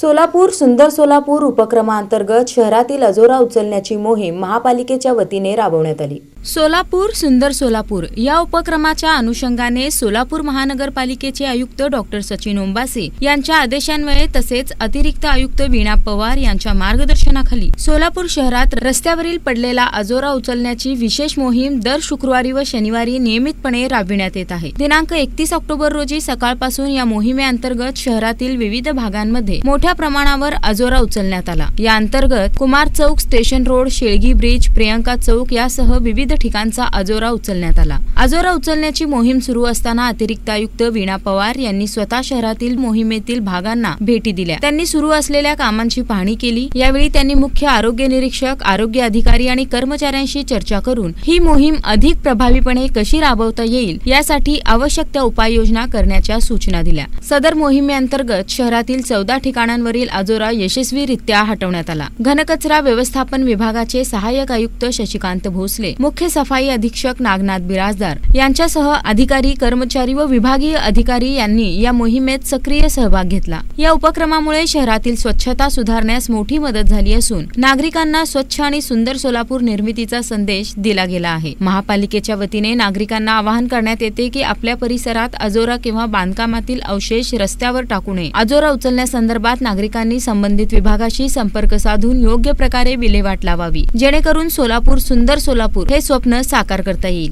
सोलापूर सुंदर सोलापूर उपक्रमांतर्गत शहरातील अजोरा उचलण्याची मोहीम महापालिकेच्या वतीने राबवण्यात आली. सोलापूर सुंदर सोलापूर या उपक्रमाच्या अनुषंगाने सोलापूर महानगरपालिकेचे आयुक्त डॉक्टर सचिन ओंबासे यांच्या आदेशान्वये तसेच अतिरिक्त आयुक्त वीणा पवार यांच्या मार्गदर्शनाखाली सोलापूर शहरात रस्त्यावरील पडलेला अजोरा उचलण्याची विशेष मोहीम दर शुक्रवारी व शनिवारी नियमितपणे राबविण्यात येत आहे. दिनांक एकतीस ऑक्टोबर रोजी सकाळपासून या मोहिमेअंतर्गत शहरातील विविध भागांमध्ये मोठ्या प्रमाणावर अजोरा उचलण्यात आला. या अंतर्गत Kumar Chowk station road Shelgi bridge Priyanka Chowk यासह विविध ठिकाणचा अजोरा उचलण्यात आला. अजोरा उचलण्याची मोहीम सुरू असताना अतिरिक्त आयुक्त वीणा पवार यांनी स्वतः शहरातील मोहिमेतील भागांना भेटी दिल्या. त्यांनी सुरू असलेल्या कामांची पाहणी केली. यावेळी त्यांनी मुख्य आरोग्य निरीक्षक आरोग्य अधिकारी आणि कर्मचाऱ्यांशी चर्चा करून ही मोहीम अधिक प्रभावीपणे कशी राबवता येईल यासाठी आवश्यक त्या उपाययोजना करण्याच्या सूचना दिल्या. सदर मोहिमेअंतर्गत शहरातील चौदा ठिकाणांवरील अजोरा यशस्वीरित्या हटवण्यात आला. घनकचरा व्यवस्थापन विभागाचे सहाय्यक आयुक्त शशिकांत भोसले मुख्य मुख्य सफाई अधीक्षक नागनाथ बिराजदार यांच्यासह अधिकारी कर्मचारी व विभागीय अधिकारी यांनी या मोहिमेत सक्रिय सहभाग घेतला. या उपक्रमामुळे शहरातील स्वच्छता सुधारण्यास मोठी मदत झाली असून नागरिकांना स्वच्छ आणि सुंदर सोलापूर निर्मितीचा संदेश दिला गेला आहे. महापालिकेच्या वतीने नागरिकांना आवाहन करण्यात येते की आपल्या परिसरात अजोरा किंवा बांधकामातील अवशेष रस्त्यावर टाकू नये. अजोरा उचलण्यासंदर्भात नागरिकांनी संबंधित विभागाशी संपर्क साधून योग्य प्रकारे विल्हेवाट लावावी. जेणेकरून सोलापूर सुंदर सोलापूर हे स्वप्न साकार करता येईल.